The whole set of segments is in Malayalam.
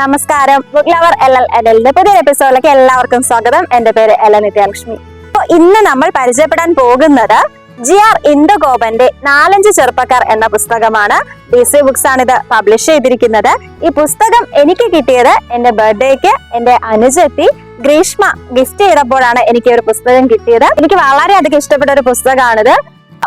നമസ്കാരം. ബുക്ക് ലവർ എൽ എൽ എല്ലിന്റെ പുതിയ എപ്പിസോഡിലേക്ക് എല്ലാവർക്കും സ്വാഗതം. എന്റെ പേര് എല നിത്യലക്ഷ്മി. അപ്പൊ ഇന്ന് നമ്മൾ പരിചയപ്പെടാൻ പോകുന്നത് ജി ആർ ഇന്ദഗോപന്റെ നാലഞ്ച് ചെറുപ്പക്കാർ എന്ന പുസ്തകമാണ്. ഡി സി ബുക്സ് ആണ് ഇത് പബ്ലിഷ് ചെയ്തിരിക്കുന്നത്. ഈ പുസ്തകം എനിക്ക് കിട്ടിയത് എന്റെ ബർത്ത്ഡേക്ക് എന്റെ അനുജത്തി ഗ്രീഷ്മ ഗിഫ്റ്റ് ചെയ്തപ്പോഴാണ് എനിക്ക് ഒരു പുസ്തകം കിട്ടിയത്. എനിക്ക് വളരെയധികം ഇഷ്ടപ്പെട്ട ഒരു പുസ്തകമാണിത്.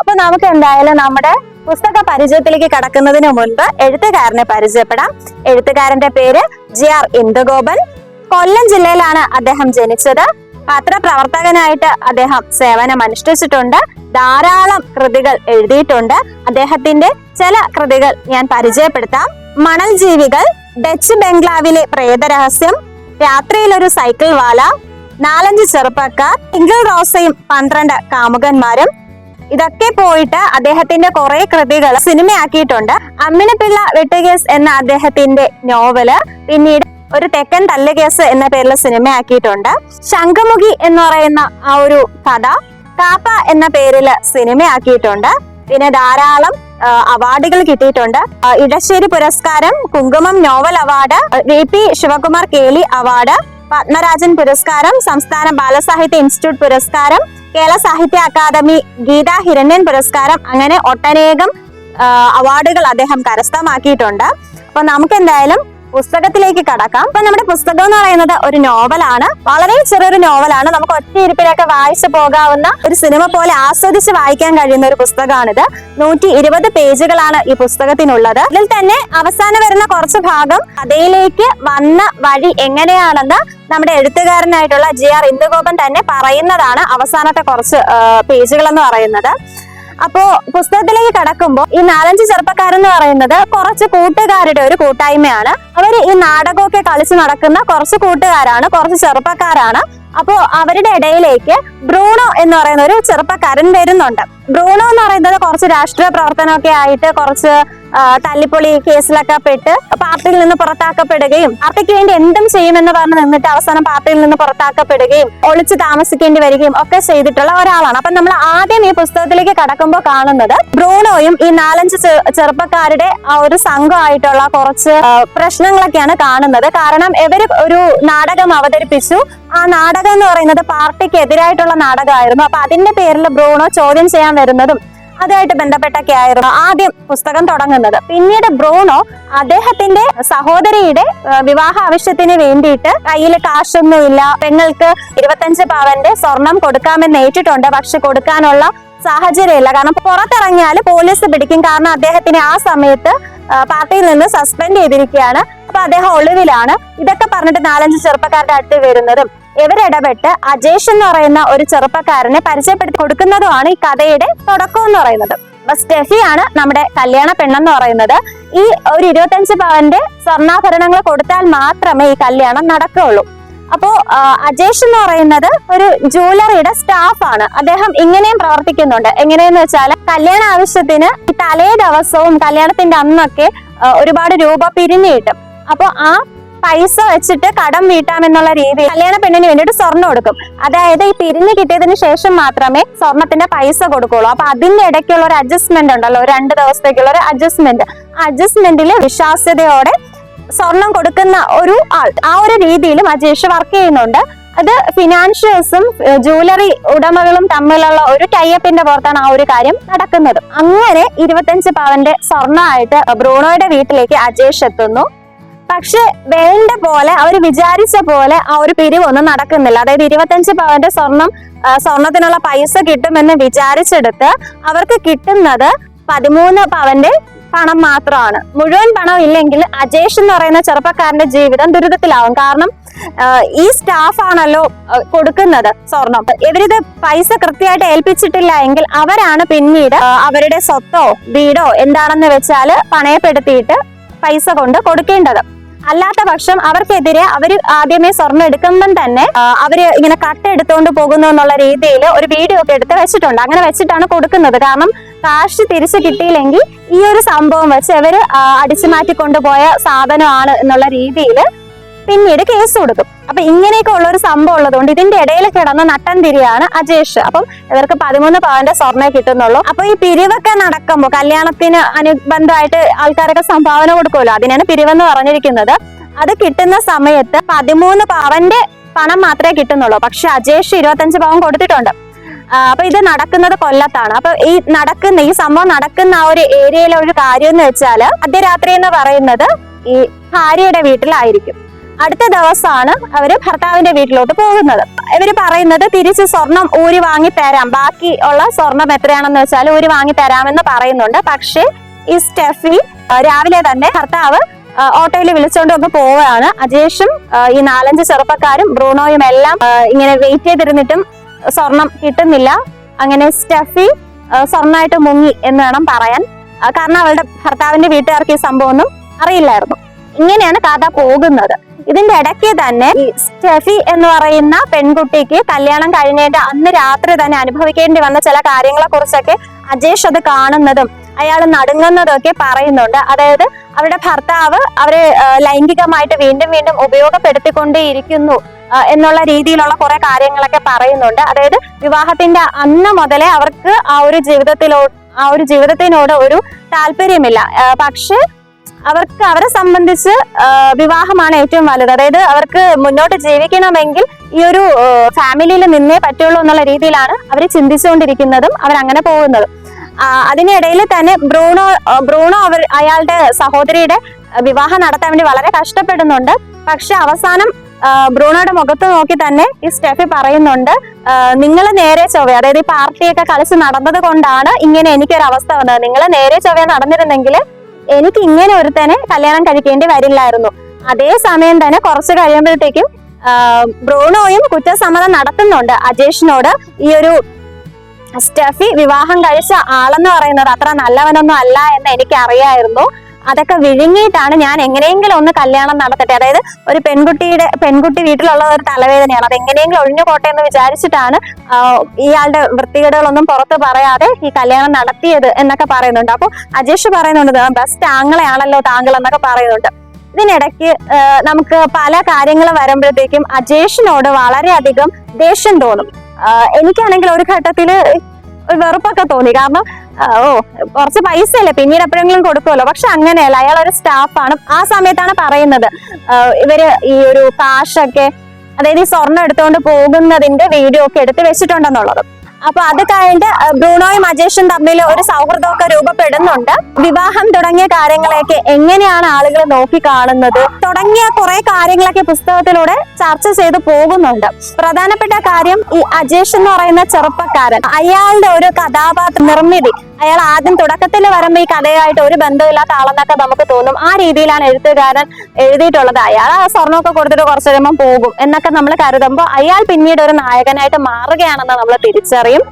അപ്പൊ നമുക്ക് എന്തായാലും നമ്മുടെ പുസ്തക പരിചയത്തിലേക്ക് കടക്കുന്നതിന് മുൻപ് എഴുത്തുകാരനെ പരിചയപ്പെടാം. എഴുത്തുകാരന്റെ പേര് ജെ ആർ ഇന്ദുഗോപൻ. കൊല്ലം ജില്ലയിലാണ് അദ്ദേഹം ജനിച്ചത്. പത്രപ്രവർത്തകനായിട്ട് അദ്ദേഹം സേവനം അനുഷ്ഠിച്ചിട്ടുണ്ട്. ധാരാളം കൃതികൾ എഴുതിയിട്ടുണ്ട്. അദ്ദേഹത്തിന്റെ ചില കൃതികൾ ഞാൻ പരിചയപ്പെടുത്താം. മണൽ ജീവികൾ ഡച്ച് ബംഗ്ലാവിലെ പ്രേതരഹസ്യം രാത്രിയിൽ ഒരു സൈക്കിൾ വാല നാലഞ്ച് ചെറുപ്പക്കാർ ഇംഗിൾ റോസയും പന്ത്രണ്ട് കാമുകന്മാരും ഇതൊക്കെ പോയിട്ട് അദ്ദേഹത്തിന്റെ കുറെ കൃതികൾ സിനിമയാക്കിയിട്ടുണ്ട്. അമ്മിണിപ്പിള്ള വെട്ടുകേസ് എന്ന അദ്ദേഹത്തിന്റെ നോവൽ പിന്നീട് ഒരു തെക്കൻ തല്ലുകേസ് എന്ന പേരിൽ സിനിമയാക്കിയിട്ടുണ്ട്. ശംഖുമുഖി എന്ന് പറയുന്ന ആ ഒരു കഥ കാപ്പ എന്ന പേരിൽ സിനിമയാക്കിയിട്ടുണ്ട്. പിന്നെ ധാരാളം അവാർഡുകൾ കിട്ടിയിട്ടുണ്ട്. ഇടശ്ശേരി പുരസ്കാരം Kunkumam novel award V P Sivakumar Keli award Padmarajan പുരസ്കാരം സംസ്ഥാന ബാലസാഹിത്യ ഇൻസ്റ്റിറ്റ്യൂട്ട് പുരസ്കാരം കേരള സാഹിത്യ അക്കാദമി ഗീതാ ഹിരണ്യൻ പുരസ്കാരം അങ്ങനെ ഒട്ടനേകം അവാർഡുകൾ അദ്ദേഹം കരസ്ഥമാക്കിയിട്ടുണ്ട്. അപ്പൊ നമുക്ക് എന്തായാലും പുസ്തകത്തിലേക്ക് കടക്കാം. അപ്പൊ നമ്മുടെ പുസ്തകം എന്ന് പറയുന്നത് ഒരു നോവലാണ്. വളരെ ചെറിയൊരു നോവലാണ്. നമുക്ക് ഒറ്റ ഇരിപ്പിലൊക്കെ വായിച്ചു പോകാവുന്ന ഒരു സിനിമ പോലെ ആസ്വദിച്ച് വായിക്കാൻ കഴിയുന്ന ഒരു പുസ്തകമാണിത്. നൂറ്റി ഇരുപത് പേജുകളാണ് ഈ പുസ്തകത്തിനുള്ളത്. ഇതിൽ തന്നെ അവസാനം വരുന്ന കുറച്ച് ഭാഗം കഥയിലേക്ക് വന്ന വഴി എങ്ങനെയാണെന്ന് നമ്മുടെ എഴുത്തുകാരനായിട്ടുള്ള ജി ആർ ഇന്ദുഗോപൻ തന്നെ പറയുന്നതാണ് അവസാനത്തെ കുറച്ച് പേജുകൾ എന്ന് പറയുന്നത്. അപ്പോ പുസ്തകത്തിലേക്ക് കടക്കുമ്പോൾ ഈ നാലഞ്ച് ചെറുപ്പക്കാരെന്ന് പറയുന്നത് കുറച്ച് കൂട്ടുകാരുടെ ഒരു കൂട്ടായ്മയാണ്. അവർ ഈ നാടകമൊക്കെ കളിച്ച് നടക്കുന്ന കുറച്ച് കൂട്ടുകാരാണ് കുറച്ച് ചെറുപ്പക്കാരാണ്. അപ്പോ അവരുടെ ഇടയിലേക്ക് ബ്രൂണോ എന്ന് പറയുന്ന ഒരു ചെറുപ്പക്കാരൻ വരുന്നുണ്ട്. ബ്രൂണോ എന്ന് പറയുന്നത് കുറച്ച് രാഷ്ട്രീയ പ്രവർത്തനമൊക്കെ ആയിട്ട് കുറച്ച് തല്ലിപ്പൊളി കേസിലൊക്കെ പെട്ട് പാർട്ടിയിൽ നിന്ന് പുറത്താക്കപ്പെടുകയും പാർട്ടിക്ക് വേണ്ടി എന്തും ചെയ്യുമെന്ന് പറഞ്ഞ് നിന്നിട്ട് അവസാനം പാർട്ടിയിൽ നിന്ന് പുറത്താക്കപ്പെടുകയും ഒളിച്ച് താമസിക്കേണ്ടി വരികയും ഒക്കെ ചെയ്തിട്ടുള്ള ഒരാളാണ്. അപ്പൊ നമ്മൾ ആദ്യം ഈ പുസ്തകത്തിലേക്ക് കടക്കുമ്പോൾ കാണുന്നത് ബ്രൂണോയും ഈ നാലഞ്ച് ചെറുപ്പക്കാരുടെ ആ ഒരു സംഘമായിട്ടുള്ള കുറച്ച് പ്രശ്നങ്ങളൊക്കെയാണ് കാണുന്നത്. കാരണം ഇവർ ഒരു നാടകം അവതരിപ്പിച്ചു. ആ നാടകം എന്ന് പറയുന്നത് പാർട്ടിക്ക് എതിരായിട്ടുള്ള നാടകമായിരുന്നു. അപ്പൊ അതിന്റെ പേരിൽ ബ്രൂണോ ചോദ്യം ചെയ്യാൻ വരുന്നതും അതുമായിട്ട് ബന്ധപ്പെട്ടൊക്കെ ആയിരുന്നു ആദ്യം പുസ്തകം തുടങ്ങുന്നത്. പിന്നീട് ബ്രൂണോ അദ്ദേഹത്തിന്റെ സഹോദരിയുടെ വിവാഹ ആവശ്യത്തിന് വേണ്ടിയിട്ട് കയ്യിൽ കാശൊന്നുമില്ല പെങ്ങൾക്ക് ഇരുപത്തഞ്ച് പവന്റെ സ്വർണം കൊടുക്കാമെന്ന് ഏറ്റിട്ടുണ്ട്. പക്ഷെ കൊടുക്കാനുള്ള സാഹചര്യമില്ല. കാരണം പുറത്തിറങ്ങിയാൽ പോലീസ് പിടിക്കും. കാരണം അദ്ദേഹത്തിന് ആ സമയത്ത് പാർട്ടിയിൽ നിന്ന് സസ്പെൻഡ് ചെയ്തിരിക്കുകയാണ്. അപ്പൊ അദ്ദേഹം ഒളിവിലാണ്. ഇതൊക്കെ പറഞ്ഞിട്ട് നാലഞ്ച് ചെറുപ്പക്കാരുടെ അടുത്ത് വരുന്നതും ഇവരിടപെട്ട് അജേഷ് എന്ന് പറയുന്ന ഒരു ചെറുപ്പക്കാരനെ പരിചയപ്പെടുത്തി കൊടുക്കുന്നതുമാണ് ഈ കഥയുടെ തുടക്കം എന്ന് പറയുന്നത്. അപ്പൊ സ്റ്റെഫിയാണ് നമ്മുടെ കല്യാണ പെണ്ണെന്ന് പറയുന്നത്. ഈ ഒരു ഇരുപത്തഞ്ച് പവന്റെ സ്വർണാഭരണങ്ങൾ കൊടുത്താൽ മാത്രമേ ഈ കല്യാണം നടക്കുകയുള്ളൂ. അപ്പോ അജേഷ് എന്ന് പറയുന്നത് ഒരു ജൂവലറിയുടെ സ്റ്റാഫാണ്. അദ്ദേഹം ഇങ്ങനെയും പ്രവർത്തിക്കുന്നുണ്ട്. എങ്ങനെയെന്ന് വെച്ചാൽ കല്യാണ ആവശ്യത്തിന് തലേ ദിവസവും കല്യാണത്തിന്റെ അന്നൊക്കെ ഒരുപാട് രൂപ പിരിഞ്ഞു കിട്ടും. അപ്പോ ആ പൈസ വെച്ചിട്ട് കടം വീട്ടാമെന്നുള്ള രീതിയിൽ കല്യാണ പെണ്ണിന് വേണ്ടിയിട്ട് സ്വർണം കൊടുക്കും. അതായത് ഈ പിരിഞ്ഞു കിട്ടിയതിന് ശേഷം മാത്രമേ സ്വർണത്തിന്റെ പൈസ കൊടുക്കുള്ളൂ. അപ്പൊ അതിന്റെ ഇടയ്ക്കുള്ള ഒരു അഡ്ജസ്റ്റ്മെന്റ് ഉണ്ടല്ലോ. രണ്ട് ദിവസത്തേക്കുള്ള ഒരു അഡ്ജസ്റ്റ്മെന്റ് അഡ്ജസ്റ്റ്മെന്റിൽ വിശ്വാസ്യതയോടെ സ്വർണം കൊടുക്കുന്ന ഒരു ആൾ ആ ഒരു രീതിയിലും അജേഷ് വർക്ക് ചെയ്യുന്നുണ്ട്. അത് ഫിനാൻഷ്യൽസും ജൂവലറി ഉടമകളും തമ്മിലുള്ള ഒരു ടൈപ്പിന്റെ പുറത്താണ് ആ ഒരു കാര്യം നടക്കുന്നത്. അങ്ങനെ ഇരുപത്തഞ്ച് പവന്റെ സ്വർണമായിട്ട് ബ്രൂണോയുടെ വീട്ടിലേക്ക് അജേഷ് എത്തുന്നു. പക്ഷെ വേണ്ട പോലെ അവർ വിചാരിച്ച പോലെ ആ ഒരു പിരിവൊന്നും നടക്കുന്നില്ല. അതായത് ഇരുപത്തഞ്ച് പവന്റെ സ്വർണം സ്വർണത്തിനുള്ള പൈസ കിട്ടുമെന്ന് വിചാരിച്ചെടുത്ത് അവർക്ക് കിട്ടുന്നത് പതിമൂന്ന് പവന്റെ പണം മാത്രമാണ്. മുഴുവൻ പണം ഇല്ലെങ്കിൽ അജേഷ് എന്ന് പറയുന്ന ചെറുപ്പക്കാരന്റെ ജീവിതം ദുരിതത്തിലാവും. കാരണം ഈ സ്റ്റാഫ് ആണല്ലോ കൊടുക്കുന്നത് സ്വർണം. ഇവരിത് പൈസ കൃത്യമായിട്ട് ഏൽപ്പിച്ചിട്ടില്ല എങ്കിൽ അവരാണ് പിന്നീട് അവരുടെ സ്വത്തോ വീടോ എന്താണെന്ന് വെച്ചാൽ പണയപ്പെടുത്തിയിട്ട് പൈസ കൊണ്ട് കൊടുക്കേണ്ടത്. അല്ലാത്ത പക്ഷം അവർക്കെതിരെ അവർ ആദ്യമേ സ്വർണം എടുക്കുമ്പം തന്നെ അവർ ഇങ്ങനെ കട്ട് എടുത്തുകൊണ്ട് പോകുന്നു എന്നുള്ള രീതിയിൽ ഒരു വീഡിയോ ഒക്കെ എടുത്ത് വെച്ചിട്ടുണ്ട്. അങ്ങനെ വെച്ചിട്ടാണ് കൊടുക്കുന്നത്. കാരണം കാശ് തിരിച്ചു കിട്ടിയില്ലെങ്കിൽ ഈ ഒരു സംഭവം വെച്ച് അവർ അടിച്ചു മാറ്റി കൊണ്ടുപോയ സാധനമാണ് എന്നുള്ള രീതിയിൽ പിന്നീട് കേസ് കൊടുക്കും. അപ്പൊ ഇങ്ങനെയൊക്കെ ഉള്ള ഒരു സംഭവം ഉള്ളതുകൊണ്ട് ഇതിന്റെ ഇടയിൽ കിടന്ന നട്ടൻ തിരിയാണ് അജേഷ്. അപ്പം ഇവർക്ക് പതിമൂന്ന് പവന്റെ സ്വർണേ കിട്ടുന്നുള്ളൂ. അപ്പൊ ഈ പിരിവൊക്കെ നടക്കുമ്പോൾ കല്യാണത്തിന് അനുബന്ധമായിട്ട് ആൾക്കാരൊക്കെ സംഭാവന കൊടുക്കുമല്ലോ? അതിനാണ് പിരിവെന്ന് പറഞ്ഞിരിക്കുന്നത്. അത് കിട്ടുന്ന സമയത്ത് പതിമൂന്ന് പവന്റെ പണം മാത്രമേ കിട്ടുന്നുള്ളൂ. പക്ഷെ അജേഷ് ഇരുപത്തഞ്ച് പവൻ കൊടുത്തിട്ടുണ്ട്. അപ്പൊ ഇത് നടക്കുന്നത് കൊല്ലത്താണ്. അപ്പൊ ഈ നടക്കുന്ന ഈ സംഭവം നടക്കുന്ന ആ ഒരു ഏരിയയിലെ ഒരു കാര്യം എന്ന് വെച്ചാൽ അധ്യരാത്രി എന്ന് പറയുന്നത് ഈ ഭാര്യയുടെ വീട്ടിലായിരിക്കും. അടുത്ത ദിവസമാണ് അവർ ഭർത്താവിന്റെ വീട്ടിലോട്ട് പോകുന്നത്. ഇവർ പറയുന്നത് തിരിച്ച് സ്വർണം ഊരി വാങ്ങി തരാം ബാക്കി ഉള്ള സ്വർണം എത്രയാണെന്ന് വെച്ചാൽ ഊരി വാങ്ങി തരാമെന്ന് പറയുന്നുണ്ട്. പക്ഷേ ഈ സ്റ്റെഫി രാവിലെ തന്നെ ഭർത്താവ് ഓട്ടോയിൽ വിളിച്ചോണ്ട് ഒന്ന് പോവുകയാണ്. അജേഷും ഈ നാലഞ്ച് ചെറുപ്പക്കാരും ബ്രൂണോയും എല്ലാം ഇങ്ങനെ വെയിറ്റ് ചെയ്തിരുന്നിട്ടും സ്വർണം കിട്ടുന്നില്ല. അങ്ങനെ സ്റ്റഫി സ്വർണമായിട്ട് മുങ്ങി എന്ന് വേണം പറയാൻ. കാരണം അവളുടെ ഭർത്താവിന്റെ വീട്ടുകാർക്ക് ഈ സംഭവം ഒന്നും അറിയില്ലായിരുന്നു. ഇങ്ങനെയാണ് കഥ പോകുന്നത്. ഇതിന്റെ ഇടയ്ക്ക് തന്നെ ഈ സ്റ്റെഫി എന്ന് പറയുന്ന പെൺകുട്ടിക്ക് കല്യാണം കഴിഞ്ഞതിന്റെ അന്ന് രാത്രി തന്നെ അനുഭവിക്കേണ്ടി വന്ന ചില കാര്യങ്ങളെ കുറിച്ചൊക്കെ അജേഷ് അത് കാണുന്നതും അയാൾ നടുങ്ങുന്നതും ഒക്കെ പറയുന്നുണ്ട്. അതായത് അവരുടെ ഭർത്താവ് അവരെ ലൈംഗികമായിട്ട് വീണ്ടും വീണ്ടും ഉപയോഗപ്പെടുത്തിക്കൊണ്ടേയിരിക്കുന്നു എന്നുള്ള രീതിയിലുള്ള കുറെ കാര്യങ്ങളൊക്കെ പറയുന്നുണ്ട്. അതായത് വിവാഹത്തിന്റെ അന്ന് മുതലേ അവർക്ക് ആ ഒരു ജീവിതത്തിലോ ആ ഒരു ജീവിതത്തിനോട് ഒരു താല്പര്യമില്ല. പക്ഷെ അവർക്ക് അവരെ സംബന്ധിച്ച് വിവാഹമാണ് ഏറ്റവും വലുത്. അതായത് അവർക്ക് മുന്നോട്ട് ജീവിക്കണമെങ്കിൽ ഈ ഒരു ഫാമിലിയിൽ നിന്നേ പറ്റുള്ളൂ എന്നുള്ള രീതിയിലാണ് അവർ ചിന്തിച്ചുകൊണ്ടിരിക്കുന്നതും അവരങ്ങനെ പോകുന്നതും. ആ, അതിനിടയിൽ തന്നെ ബ്രൂണോ ബ്രൂണോ അവർ അയാളുടെ സഹോദരിയുടെ വിവാഹം നടത്താൻ വേണ്ടി വളരെ കഷ്ടപ്പെടുന്നുണ്ട്. പക്ഷെ അവസാനം ബ്രൂണോയുടെ മുഖത്ത് നോക്കി തന്നെ ഈ സ്റ്റെഫി പറയുന്നുണ്ട് നിങ്ങൾ നേരെ ചൊവ്വ അതായത് ഈ പാർട്ടിയൊക്കെ കളിച്ച് നടന്നത് കൊണ്ടാണ് ഇങ്ങനെ എനിക്കൊരു അവസ്ഥ വന്നത്. നിങ്ങൾ നേരെ ചൊവ്വ നടന്നിരുന്നെങ്കിൽ എനിക്ക് ഇങ്ങനെ ഒരുത്തനെ കല്യാണം കഴിക്കേണ്ടി വരില്ലായിരുന്നു. അതേ സമയം തന്നെ കുറച്ച് കഴിയുമ്പോഴത്തേക്കും ബ്രൂണോയും കുറ്റസമ്മതം നടത്തുന്നുണ്ട് അജേഷിനോട്. ഈ ഒരു സ്റ്റഫി വിവാഹം കഴിച്ച ആളെന്ന് പറയുന്നത് അത്ര നല്ലവനൊന്നും അല്ല എന്ന് എനിക്ക് അറിയായിരുന്നു അതൊക്കെ വിഴുങ്ങിയിട്ടാണ് ഞാൻ എങ്ങനെയെങ്കിലും ഒന്ന് കല്യാണം നടത്തട്ടെ. അതായത് ഒരു പെൺകുട്ടിയുടെ പെൺകുട്ടി വീട്ടിലുള്ള ഒരു തലവേദനയാണ്. അത് എങ്ങനെയെങ്കിലും ഒഴിഞ്ഞു പോട്ടെ എന്ന് വിചാരിച്ചിട്ടാണ് ഇയാളുടെ വൃത്തികേടുകളൊന്നും പുറത്ത് പറയാതെ ഈ കല്യാണം നടത്തിയത് എന്നൊക്കെ പറയുന്നുണ്ട്. അപ്പോൾ അജേഷ് പറയുന്നുണ്ട് ബെസ്റ്റ് ആങ്ങളെയാണല്ലോ താങ്കൾ എന്നൊക്കെ പറയുന്നുണ്ട്. ഇതിനിടയ്ക്ക് നമുക്ക് പല കാര്യങ്ങൾ വരുമ്പോഴത്തേക്കും അജേഷിനോട് വളരെയധികം ദേഷ്യം തോന്നും. എനിക്കാണെങ്കിൽ ഒരു ഘട്ടത്തിൽ വെറുപ്പൊക്കെ തോന്നി. കാരണം ഓ കുറച്ച് പൈസ അല്ലേ പിന്നീട് എപ്പോഴെങ്കിലും കൊടുക്കുമല്ലോ. പക്ഷെ അങ്ങനെയല്ല അയാൾ ഒരു സ്റ്റാഫാണ്. ആ സമയത്താണ് പറയുന്നത്. ഇവർ ഈ ഒരു കാശൊക്കെ അതായത് ഈ സ്വർണം എടുത്തുകൊണ്ട് പോകുന്നതിന്റെ വീഡിയോ ഒക്കെ എടുത്ത് വെച്ചിട്ടുണ്ടെന്നുള്ളത്. അപ്പൊ അത് കഴിഞ്ഞ് ബ്രൂണോയും അജേഷും തമ്മിൽ ഒരു സൗഹൃദമൊക്കെ രൂപപ്പെടുന്നുണ്ട്. വിവാഹം തുടങ്ങിയ കാര്യങ്ങളെയൊക്കെ എങ്ങനെയാണ് ആളുകൾ നോക്കി കാണുന്നത്? തുടങ്ങിയ കുറെ കാര്യങ്ങളൊക്കെ പുസ്തകത്തിലൂടെ ചർച്ച ചെയ്തു പോകുന്നുണ്ട്. പ്രധാനപ്പെട്ട കാര്യം ഈ അജേഷ് എന്ന് പറയുന്ന ചെറുപ്പക്കാരൻ അയാളുടെ ഒരു കഥാപാത്ര നിർമ്മിതി. അയാൾ ആദ്യം തുടക്കത്തിൽ വരുമ്പോൾ ഈ കഥയായിട്ട് ഒരു ബന്ധമില്ലാത്ത ആളെന്നൊക്കെ നമുക്ക് തോന്നും. ആ രീതിയിലാണ് എഴുത്തുകാരൻ എഴുതിയിട്ടുള്ളത്. അയാൾ ആ സ്വർണമൊക്കെ കൊടുത്തിട്ട് കുറച്ച് കഴിയുമ്പോൾ പോകും എന്നൊക്കെ നമ്മൾ കരുതുമ്പോൾ അയാൾ പിന്നീട് ഒരു നായകനായിട്ട് മാറുകയാണെന്ന് നമ്മൾ തിരിച്ചറിയും.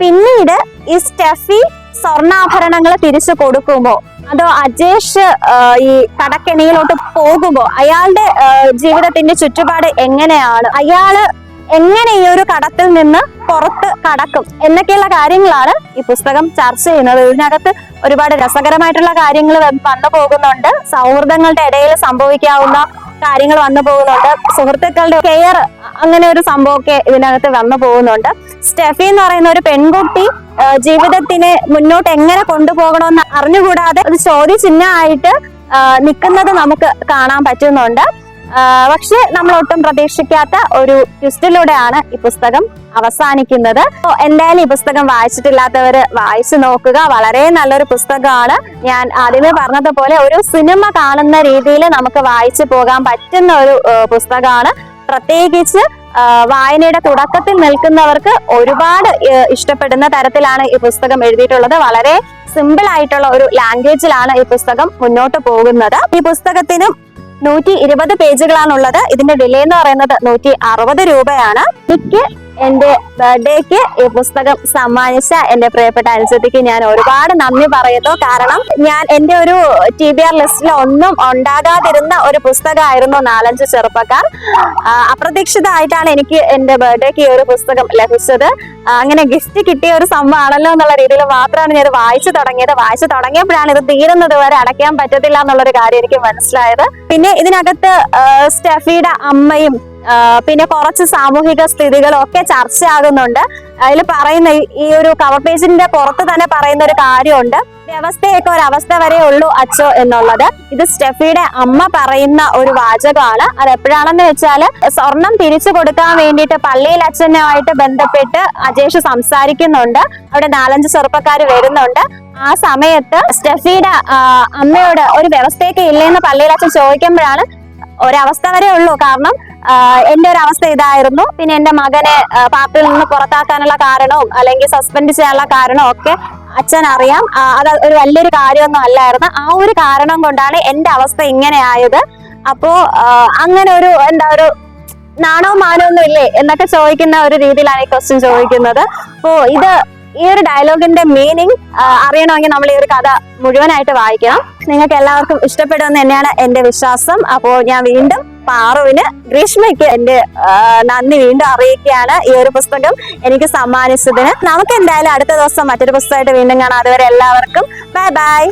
പിന്നീട് ഈ സ്റ്റെഫി സ്വർണാഭരണങ്ങൾ തിരിച്ചു കൊടുക്കുമോ അതോ അജേഷ് ഈ കടക്കെണിയിലോട്ട് പോകുമോ അയാളുടെ ജീവിതത്തിന്റെ ചുറ്റുപാട് എങ്ങനെയാണ്? അയാൾ എങ്ങനെ ഈ ഒരു കടത്തിൽ നിന്ന് പുറത്ത് കടക്കും എന്നൊക്കെയുള്ള കാര്യങ്ങളാണ് ഈ പുസ്തകം ചർച്ച ചെയ്യുന്നത്. ഇതിനകത്ത് ഒരുപാട് രസകരമായിട്ടുള്ള കാര്യങ്ങൾ വന്നു പോകുന്നുണ്ട്. സൗഹൃദങ്ങളുടെ ഇടയിൽ സംഭവിക്കാവുന്ന കാര്യങ്ങൾ വന്നു പോകുന്നുണ്ട്. സുഹൃത്തുക്കളുടെ കെയർ അങ്ങനെ ഒരു സംഭവമൊക്കെ ഇതിനകത്ത് വന്നു പോകുന്നുണ്ട്. സ്റ്റെഫി എന്ന് പറയുന്ന ഒരു പെൺകുട്ടി ജീവിതത്തിനെ മുന്നോട്ട് എങ്ങനെ കൊണ്ടുപോകണമെന്ന് അറിഞ്ഞുകൂടാതെ ഒരു ചോദ്യചിഹ്നമായിട്ട് നിൽക്കുന്നത് നമുക്ക് കാണാൻ പറ്റുന്നുണ്ട്. പക്ഷെ നമ്മൾ ഒട്ടും പ്രതീക്ഷിക്കാത്ത ഒരു ട്വിസ്റ്റിലൂടെയാണ് ഈ പുസ്തകം അവസാനിക്കുന്നത്. എന്തായാലും ഈ പുസ്തകം വായിച്ചിട്ടില്ലാത്തവർ വായിച്ചു നോക്കുക. വളരെ നല്ലൊരു പുസ്തകമാണ്. ഞാൻ ആദ്യമേ പറഞ്ഞതുപോലെ ഒരു സിനിമ കാണുന്ന രീതിയിൽ നമുക്ക് വായിച്ചു പോകാൻ പറ്റുന്ന ഒരു പുസ്തകമാണ്. പ്രത്യേകിച്ച് വായനയുടെ തുടക്കത്തിൽ നിൽക്കുന്നവർക്ക് ഒരുപാട് ഇഷ്ടപ്പെടുന്ന തരത്തിലാണ് ഈ പുസ്തകം എഴുതിയിട്ടുള്ളത്. വളരെ സിമ്പിൾ ആയിട്ടുള്ള ഒരു ലാംഗ്വേജിലാണ് ഈ പുസ്തകം മുന്നോട്ട് പോകുന്നത്. ഈ പുസ്തകത്തിന് നൂറ്റി ഇരുപത് പേജുകളാണുള്ളത്. ഇതിന്റെ വില എന്ന് പറയുന്നത് നൂറ്റി അറുപത് രൂപയാണ്. എനിക്ക് എന്റെ ബർത്ത്ഡേക്ക് ഈ പുസ്തകം സമ്മാനിച്ച എന്റെ പ്രിയപ്പെട്ട അനുസരിക്ക് ഞാൻ ഒരുപാട് നന്ദി പറയുന്നു. കാരണം ഞാൻ എന്റെ ഒരു ടി ബി ആർ ലിസ്റ്റിൽ ഒന്നും ഉണ്ടാകാതിരുന്ന ഒരു പുസ്തകമായിരുന്നു നാലഞ്ച് ചെറുപ്പക്കാർ. അപ്രതീക്ഷിതമായിട്ടാണ് എനിക്ക് എന്റെ ബർത്ത്ഡേക്ക് ഈ ഒരു പുസ്തകം ലഭിച്ചത്. അങ്ങനെ ഗിഫ്റ്റ് കിട്ടിയ ഒരു സംഭവമാണല്ലോ എന്നുള്ള രീതിയിൽ മാത്രമാണ് ഞാൻ വായിച്ചു തുടങ്ങിയത്. വായിച്ചു തുടങ്ങിയപ്പോഴാണ് ഇത് തീരുന്നത് വരെ അടയ്ക്കാൻ പറ്റത്തില്ല എന്നുള്ളൊരു കാര്യം എനിക്ക് മനസ്സിലായത്. പിന്നെ ഇതിനകത്ത് സ്റ്റഫിയുടെ അമ്മയും പിന്നെ കുറച്ച് സാമൂഹിക സ്ഥിതികളൊക്കെ ചർച്ചയാകുന്നുണ്ട്. അതിൽ പറയുന്ന ഈ- ഒരു കവർ പേജിന്റെ പുറത്ത് തന്നെ പറയുന്ന ഒരു കാര്യമുണ്ട്. വ്യവസ്ഥയൊക്കെ അവസ്ഥ വരെ ഉള്ളൂ അച്ചോ എന്നുള്ളത്. ഇത് സ്റ്റെഫിയുടെ അമ്മ പറയുന്ന ഒരു വാചകമാണ്. അത് എപ്പോഴാണെന്ന് വെച്ചാൽ സ്വർണം തിരിച്ചു കൊടുക്കാൻ വേണ്ടിയിട്ട് പള്ളിയിൽ അച്ഛനുമായിട്ട് ബന്ധപ്പെട്ട് അജേഷ് സംസാരിക്കുന്നുണ്ട്. അവിടെ നാലഞ്ച് ചെറുപ്പക്കാർ വരുന്നുണ്ട്. ആ സമയത്ത് സ്റ്റെഫിയുടെ അമ്മയോട് ഒരു വ്യവസ്ഥയൊക്കെ ഇല്ലെന്ന് പള്ളിയിൽ അച്ഛൻ ചോദിക്കുമ്പോഴാണ് ഒരവസ്ഥ വരെ ഉള്ളൂ. കാരണം എന്റെ ഒരു അവസ്ഥ ഇതായിരുന്നു. പിന്നെ എന്റെ മകനെ പാർട്ടിയിൽ നിന്ന് പുറത്താക്കാനുള്ള കാരണവും അല്ലെങ്കിൽ സസ്പെൻഡ് ചെയ്യാനുള്ള കാരണവും ഒക്കെ അച്ഛൻ അറിയാം. അത് ഒരു വലിയൊരു കാര്യമൊന്നും അല്ലായിരുന്നു. ആ ഒരു കാരണം കൊണ്ടാണ് എന്റെ അവസ്ഥ ഇങ്ങനെ ആയത്. അപ്പോ അങ്ങനെ ഒരു എന്താ ഒരു നാണോ മാനോ ഒന്നും ഇല്ലേ എന്നൊക്കെ ചോദിക്കുന്ന ഒരു രീതിയിലാണ് ഈ ക്വസ്റ്റ്യൻ ചോദിക്കുന്നത്. അപ്പോ ഇത് ഈ ഒരു ഡയലോഗിന്റെ മീനിങ് അറിയണമെങ്കിൽ നമ്മൾ ഈ ഒരു കഥ മുഴുവനായിട്ട് വായിക്കണം. നിങ്ങൾക്ക് എല്ലാവർക്കും ഇഷ്ടപ്പെടുമെന്ന് തന്നെയാണ് എന്റെ വിശ്വാസം. അപ്പോൾ ഞാൻ വീണ്ടും പാറുവിന് ഗ്രീഷ്മയ്ക്ക് എന്റെ നന്ദി വീണ്ടും അറിയിക്കുകയാണ് ഈ ഒരു പുസ്തകം എനിക്ക് സമ്മാനിച്ചതിന്. നമുക്ക് എന്തായാലും അടുത്ത ദിവസം മറ്റൊരു പുസ്തകമായിട്ട് വീണ്ടും കാണാം. അതുവരെ എല്ലാവർക്കും ബൈ ബൈ